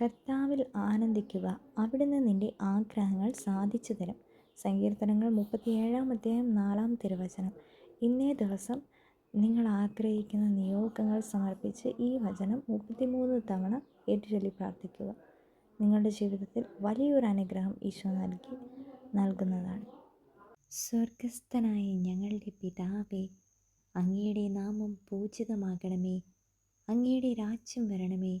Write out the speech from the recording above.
കർത്താവിൽ ആനന്ദിക്കുക. അവിടുന്ന് നിന്റെ ആഗ്രഹങ്ങൾ സാധിച്ചു തരും. സങ്കീർത്തനങ്ങൾ മുപ്പത്തിയേഴാം അധ്യായം നാലാം തിരുവചനം. ഇന്നേ ദിവസം നിങ്ങൾ ആഗ്രഹിക്കുന്ന നിയോഗങ്ങൾ സമർപ്പിച്ച് ഈ വചനം മുപ്പത്തിമൂന്ന് തവണ ഏറ്റുചൊല്ലി പ്രാർത്ഥിക്കുക. നിങ്ങളുടെ ജീവിതത്തിൽ വലിയൊരു അനുഗ്രഹം ഈശോ നൽകി നൽകുന്നതാണ്. സ്വർഗസ്ഥനായ ഞങ്ങളുടെ പിതാവേ അങ്ങയുടെ നാമം പൂജിതമാകണമേ. അങ്ങയുടെ രാജ്യം വരണമേ.